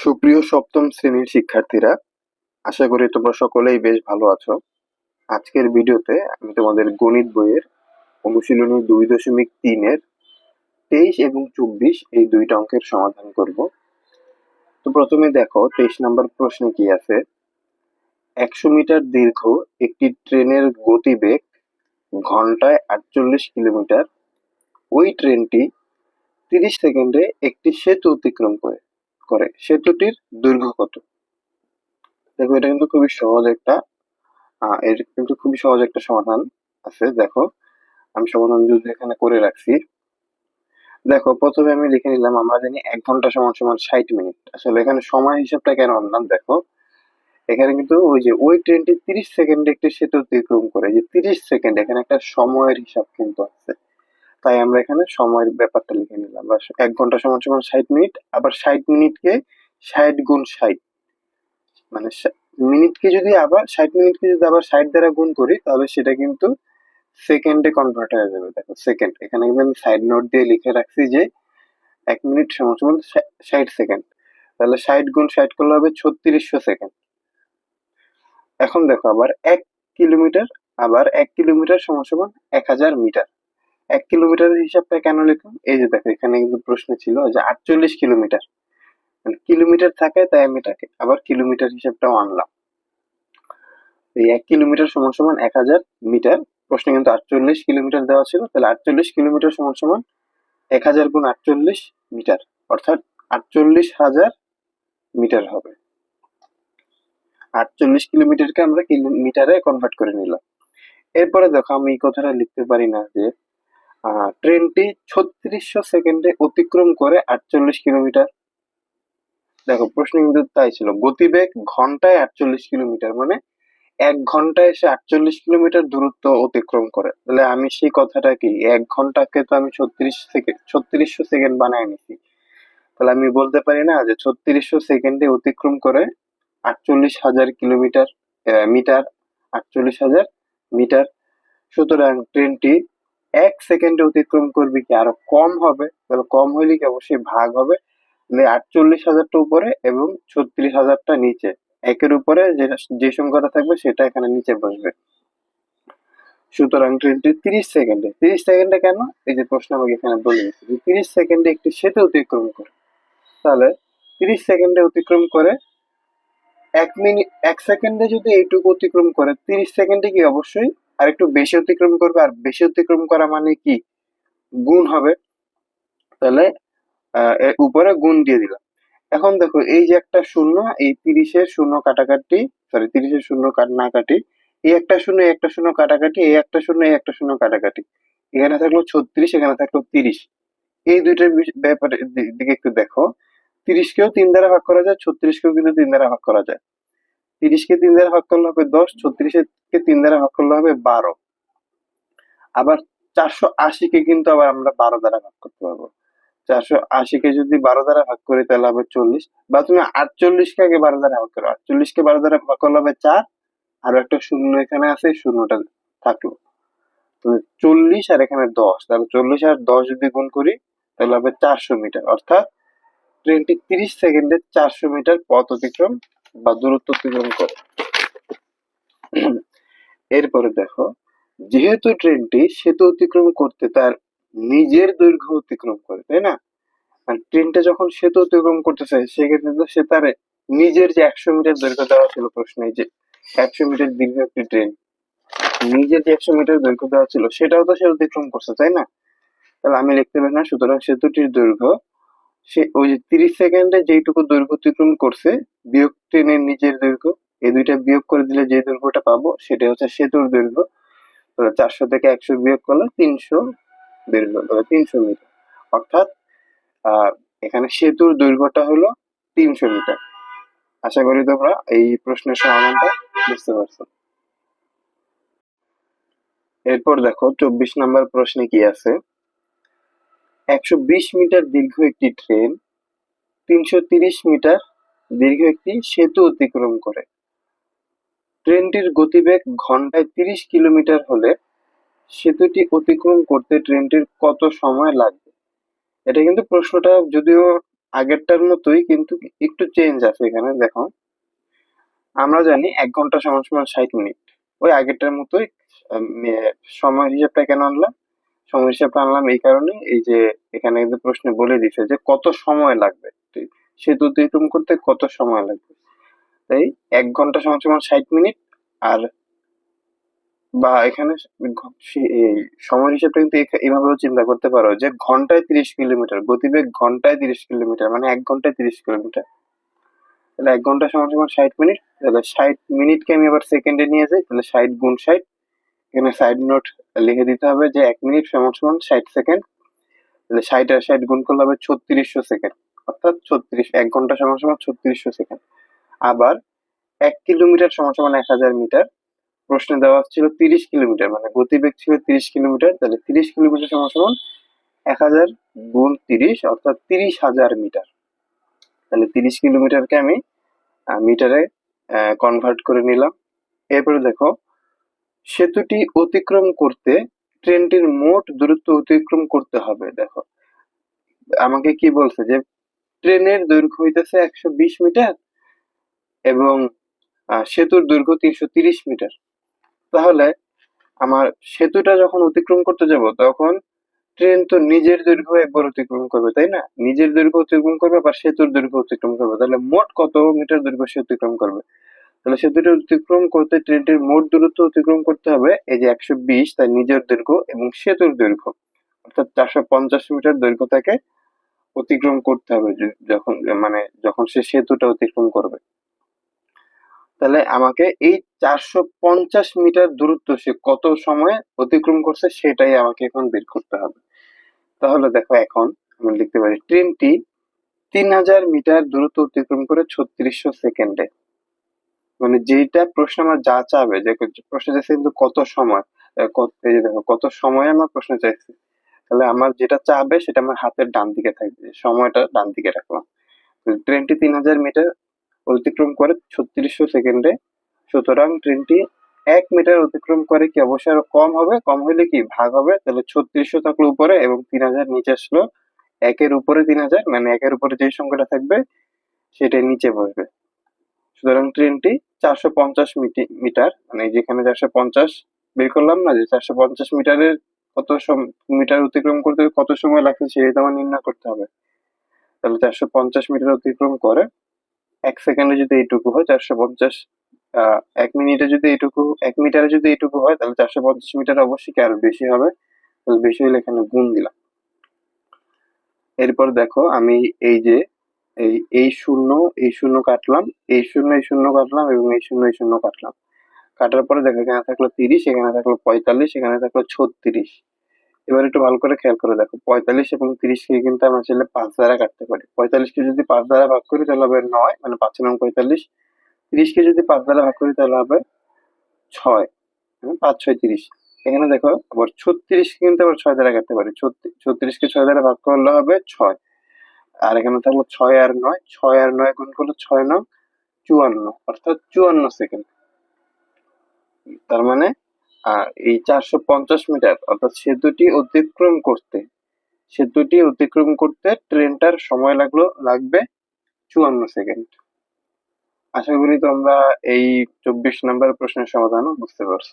সুপ্রিয় সপ্তম শ্রেণির শিক্ষার্থীরা, আশা করি তোমরা সকলেই বেশ ভালো আছো। আজকের ভিডিওতে আমি তোমাদের গণিত বইয়ের অনুশীলনী দুই দশমিক তিনের তেইশ এবং চব্বিশ এই দুইটা অঙ্কের সমাধান করব। তো প্রথমে দেখো, তেইশ নম্বর প্রশ্নে কি আছে? একশো মিটার দীর্ঘ একটি ট্রেনের গতিবেগ ঘন্টায় আটচল্লিশ কিলোমিটার। ওই ট্রেনটি তিরিশ সেকেন্ডে একটি সেতু অতিক্রম করে। করে সেতুটির দৈর্ঘ্য কত? দেখো, এটা কিন্তু খুবই সহজ একটা এর কিন্তু খুবই সহজ একটা সমাধান আছে। দেখো, আমি সমাধান যদি এখানে করে রাখছি, দেখো, প্রথমে আমি লিখে নিলাম, আমরা জানি এক ঘণ্টা সমান সমান ষাট মিনিট। আসলে এখানে সময় হিসাবটা কেন আনলাম? দেখো, এখানে কিন্তু ওই যে, ওই ট্রেনটি তিরিশ সেকেন্ডে একটি সেতু অতিক্রম করে, যে তিরিশ সেকেন্ড এখানে একটা সময়ের হিসাব কিন্তু আছে। তাই আমরা এখানে সময়ের ব্যাপারটা লিখে নিলাম। বা এক ঘণ্টা সমান সমান ষাট মিনিট, আবার ষাট মিনিটকে ষাট গুণ ষাট। মানে মিনিটকে যদি আবার, ষাট মিনিটকে যদি আবার ষাট দ্বারা গুণ করি, তাহলে সেটা কিন্তু সেকেন্ডে কনভার্ট হয়ে যাবে। দেখো সেকেন্ড এখানে কিন্তু আমি সাইড নোট দিয়ে লিখে রাখছি যে এক মিনিট সমান সমান ষাট সেকেন্ড তাহলে ষাট গুণ ষাট করলে হবে ছত্রিশশো সেকেন্ড এখন দেখো, আবার এক কিলোমিটার, আবার এক কিলোমিটার সমান সমান এক হাজার মিটার। এক কিলোমিটারের হিসাবটা কেন লিখলাম এই যে দেখো, এখানে কিন্তু প্রশ্ন ছিল যে আটচল্লিশ কিলোমিটার। মানে কিলোমিটার থাকে তাই আমি এটাকে আবার কিলোমিটার হিসাবটাও আনলাম। এই এক কিলোমিটার সমান সমান এক হাজার মিটার। প্রশ্নে কিন্তু আটচল্লিশ কিলোমিটার দেওয়া ছিল, তাহলে আটচল্লিশ কিলোমিটার সমান সমান এক হাজার গুণ আটচল্লিশ মিটার। অর্থাৎ আটচল্লিশ হাজার মিটার হবে। আটচল্লিশ কিলোমিটারকে আমরা কিলোমিটারে কনভার্ট করে নিলাম। এরপরে দেখো, আমি এই কথাটা লিখতে পারি না যে ট্রেনটি ছত্রিশশো সেকেন্ডে অতিক্রম করে আটচল্লিশ কিলোমিটার। দেখো, প্রশ্ন কিন্তু তাই ছিল, গতিবেগ ঘন্টায় আটচল্লিশ কিলোমিটার মানে এক ঘন্টায় এসে আটচল্লিশ কিলোমিটার দূরত্ব অতিক্রম করে। তাহলে আমি সেই কথাটা কি, এক ঘন্টাকে তো আমি ছত্রিশ সেকেন্ড ছত্রিশশো সেকেন্ড বানায় নিছি। তাহলে আমি বলতে পারি না যে ছত্রিশশো সেকেন্ডে অতিক্রম করে আটচল্লিশ হাজার কিলোমিটার মিটার, আটচল্লিশ হাজার মিটার। সুতরাং ট্রেনটি এক সেকেন্ডে অতিক্রম করবে কি? আরও কম হবে। তাহলে কম হইলে কি অবশ্যই ভাগ হবে? আটচল্লিশ হাজারটা উপরে এবং ছত্রিশ হাজারটা নিচে। একের উপরে যে যে সংখ্যাটা থাকবে সেটা এখানে নিচে বসবে। সুতরাং ট্রেনটি তিরিশ সেকেন্ডে। তিরিশ সেকেন্ডে কেন? এই যে প্রশ্ন আমাকে এখানে বলে দিচ্ছে যে তিরিশ সেকেন্ডে একটি সেতু অতিক্রম করে। তাহলে তিরিশ সেকেন্ডে অতিক্রম করে এক মিনিট এক সেকেন্ডে যদি এইটুকু অতিক্রম করে, তিরিশ সেকেন্ডে কি অবশ্যই আর একটু বেশি অতিক্রম করবে, আর বেশি অতিক্রম করা মানে কি? গুণ হবে। তাহলে উপরে গুণ দিয়ে দিলাম। এখন দেখো, এই যে একটা শূন্য, এই তিরিশের শূন্য কাটাকাটি সরি তিরিশের শূন্য না কাটি, এই একটা শূন্য একটা শূন্য কাটাকাটি, এই একটা শূন্য, এই একটা শূন্য কাটাকাটি। এখানে থাকল ছত্রিশ, এখানে থাকল তিরিশ। এই দুইটার ব্যাপারে দিকে একটু দেখো। তিরিশকেও তিন দ্বারা ভাগ করা যায়, ছত্রিশকেও কিন্তু তিন দ্বারা ভাগ করা যায়। তিরিশকে তিন দ্বারা ভাগ করলে হবে দশ ছত্রিশকে তিন দ্বারা ভাগ করলে হবে বারো। আবার চারশো আশিকে কিন্তু আবার আমরা বারো দ্বারা ভাগ করতে পারব। চারশো আশিকে যদি বারো দ্বারা ভাগ করি, তাহলে হবে চল্লিশ। বা তুমি আটচল্লিশকে আগে বারো দ্বারা ভাগ করো। আটচল্লিশকে বারো দ্বারা ভাগ করলে হবে চার, আর একটা শূন্য এখানে আছে শূন্যটা থাকল। তো চল্লিশ আর এখানে দশ, তাহলে চল্লিশ আর দশ যদি গুণ করি, তাহলে হবে চারশো মিটার। অর্থাৎ ট্রেনটি তিরিশ সেকেন্ডে চারশো মিটার পথ অতিক্রম বা দূরত্ব অতিক্রম করে। এরপরে দেখো, যেহেতু ট্রেনটি সেতু অতিক্রম করতে তার নিজের দৈর্ঘ্য অতিক্রম করে, তাই না? ট্রেনটা যখন সেতু অতিক্রম করতে চায়, সেক্ষেত্রে তো সে তার নিজের যে একশো মিটার দৈর্ঘ্য দেওয়া ছিল প্রশ্নে যে একশো মিটার দীর্ঘ একটি ট্রেন নিজের যে একশো মিটার দৈর্ঘ্য দেওয়া ছিল, সেটাও তো সে অতিক্রম করছে, তাই না? তাহলে আমি লিখতে পারি না, সুতরাং সেতুটির দৈর্ঘ্য সে ওই যে তিরিশ সেকেন্ডে যেইটুকু দৈর্ঘ্য অতিক্রম করছে, বিয়োগ ট্রেনের নিজের দৈর্ঘ্য, এই দুইটা বিয়োগ করে দিলে যে দৈর্ঘ্যটা পাবো সেটা হচ্ছে সেতুর দৈর্ঘ্য। চারশো থেকে একশো বিয়োগ করলে তিনশো দৈর্ঘ্য তিনশো মিটার। অর্থাৎ এখানে সেতুর দৈর্ঘ্যটা হলো তিনশো মিটার। আশা করি তোমরা এই প্রশ্নের সমাধানটা বুঝতে পারছ। এরপর দেখো, চব্বিশ নম্বর প্রশ্নে কি আছে? একশো বিশ মিটার দীর্ঘ একটি ট্রেন তিনশো তিরিশ মিটার দীর্ঘ একটি সেতু অতিক্রম করে। ট্রেনটির গতিবেগ ঘন্টায় তিরিশ কিলোমিটার হলে সেতুটি অতিক্রম করতে ট্রেনটির কত সময় লাগবে? এটা কিন্তু প্রশ্নটা যদিও আগেরটার মতোই, কিন্তু একটু চেঞ্জ আছে এখানে, দেখো। আমরা জানি এক ঘণ্টা সমান সমান ষাট মিনিট। ওই আগেরটার মতোই সময় হিসাবটা কেন আনলাম? সময় হিসাবটা আনলাম এই কারণে। এই যে এখানে কিন্তু প্রশ্নে বলে দিছে যে কত সময় লাগবে? সেতু অতিক্রম করতে কত সময় লাগবে? তাই এক ঘণ্টা সমান সমান ষাট মিনিট আর বা এখানে সময় হিসাবটা কিন্তু এভাবেও চিন্তা করতে পারো যে ঘন্টায় তিরিশ কিলোমিটার, গতিবেগ ঘন্টায় তিরিশ কিলোমিটার মানে এক ঘন্টায় তিরিশ কিলোমিটার। তাহলে এক ঘণ্টা সমান সমান ষাট মিনিট, তাহলে ষাট মিনিটকে আমি আবার সেকেন্ডে নিয়ে যাই, তাহলে ষাট গুণ ষাট এখানে সাইড নোট লিখে দিতে হবে যে এক মিনিট সমান সমান ষাট সেকেন্ড তাহলে ষাট আর ষাট গুণ করলে হবে ছত্রিশশো সেকেন্ড অর্থাৎ ছত্রিশ, এক ঘণ্টা সমান সমান ছত্রিশশো সেকেন্ড আবার এক কিলোমিটার সমান সমান এক হাজার মিটার, প্রশ্নে দেওয়া ছিল তিরিশ কিলোমিটার মানে গতিবেগ ছিল তিরিশ কিলোমিটার, তাহলে তিরিশ কিলোমিটার সমান সমান এক হাজার গুণ তিরিশ, অর্থাৎ তিরিশ হাজার মিটার। তাহলে তিরিশ কিলোমিটারকে আমি মিটারে কনভার্ট করে নিলাম। এরপরে দেখো সেতুটি অতিক্রম করতে ট্রেনটির মোট দূরত্ব অতিক্রম করতে হবে, দেখো। আমাকে কি বলছে যে, ট্রেনের দৈর্ঘ্য হইতেছে একশো বিশ মিটার এবং সেতুর দৈর্ঘ্য তিনশো তিরিশ মিটার। তাহলে আমার সেতুটা যখন অতিক্রম করতে যাব, তখন ট্রেন তো নিজের দৈর্ঘ্য একবার অতিক্রম করবে, তাই না? নিজের দৈর্ঘ্য অতিক্রম করবে আবার সেতুর দৈর্ঘ্য অতিক্রম করবে। তাহলে মোট কত মিটার দৈর্ঘ্য সে অতিক্রম করবে? তাহলে সেতুটি অতিক্রম করতে ট্রেনটির মোট দূরত্ব অতিক্রম করতে হবে। এই যে একশো বিশ, তার নিজের দৈর্ঘ্য এবং সেতুর দৈর্ঘ্য। অর্থাৎ চারশো পঞ্চাশ মিটার দৈর্ঘ্য তাকে অতিক্রম করতে হবে যখন মানে যখন সে সেতুটা অতিক্রম করবে। তাহলে আমাকে এই চারশো পঞ্চাশ মিটার দূরত্ব সে কত সময়ে অতিক্রম করছে সেটাই আমাকে এখন বের করতে হবে। তাহলে দেখো এখন আমি লিখতে পারি ট্রেনটি তিন হাজার মিটার দূরত্ব অতিক্রম করে ছত্রিশশো সেকেন্ডে মানে যেটা প্রশ্ন আমার যা চাবে, যে প্রশ্ন চাইছে কিন্তু কত সময়? দেখো, কত সময় আমার প্রশ্ন চাইছে? তাহলে আমার যেটা চাবে সেটা আমার হাতের ডান দিকে থাকবে সময়টা ডান দিকে রাখলাম। ট্রেনটি তিন হাজার মিটার অতিক্রম করে ছত্রিশশো সেকেন্ডে, সুতরাং ট্রেনটি এক মিটার অতিক্রম করে কি অবশ্যই আরও কম হবে? কম হলে কি ভাগ হবে? তাহলে ছত্রিশশো থাকল উপরে এবং তিন হাজার নিচে আসলো। একের উপরে তিন হাজার মানে একের উপরে যে সংখ্যাটা থাকবে, সেটাই নিচে বসবে। সুতরাং ট্রেনটি চারশো পঞ্চাশ মিটার মানে যেখানে চারশো পঞ্চাশ, বের করলাম না যে চারশো পঞ্চাশ মিটারের কত মিটার অতিক্রম করতে কত সময় লাগছে সেটাই তো আমার নির্ণয় করতে হবে। তাহলে চারশো পঞ্চাশ মিটার অতিক্রম করে এক সেকেন্ডে যদি এইটুকু হয়, চারশো পঞ্চাশ এক মিনিটে যদি এইটুকু, এক মিটারে যদি এইটুকু হয়, তাহলে চারশো পঞ্চাশ মিটার অবশ্যই আরও বেশি হবে। তাহলে বেশি হলে এখানে গুণ দিলাম। এরপর দেখো আমি এই যে এই এই শূন্য এই শূন্য কাটলাম এই শূন্য এই শূন্য কাটলাম এবং এই শূন্য এই শূন্য কাটলাম। কাটার পরে দেখো এখানে থাকল তিরিশ এখানে থাকল পঁয়তাল্লিশ এখানে থাকল ছত্রিশ। এবার একটু ভালো করে খেয়াল করে দেখো পঁয়তাল্লিশ এবং তিরিশকে কিন্তু আমরা চাইলে পাঁচ দ্বারা কাটতে পারি। পঁয়তাল্লিশকে যদি পাঁচ দ্বারা ভাগ করি তাহলে হবে নয় মানে পাঁচ নং পঁয়তাল্লিশ। তিরিশকে যদি পাঁচ দ্বারা ভাগ করি তাহলে হবে ছয় হ্যাঁ, পাঁচ ছয় তিরিশ। এখানে দেখো আবার ছত্রিশকে কিন্তু আবার ছয় দ্বারা কাটতে পারি। ছত্রিশ ছত্রিশকে ছয় দ্বারা ভাগ করলে হবে ছয়। আর এখানে থাকল ছয় আর নয়, ছয় আর নয় গুণ করল ছয় নং চুয়ান্ন, অর্থাৎ চুয়ান্ন সেকেন্ড। তার মানে এই চারশো পঞ্চাশ মিটার, অর্থাৎ সেতুটি অতিক্রম করতে সেতুটি অতিক্রম করতে ট্রেনটার সময় লাগল, লাগবে চুয়ান্ন সেকেন্ড। আশা করি তোমরা এই চব্বিশ নম্বর প্রশ্নের সমাধানও বুঝতে পারছ।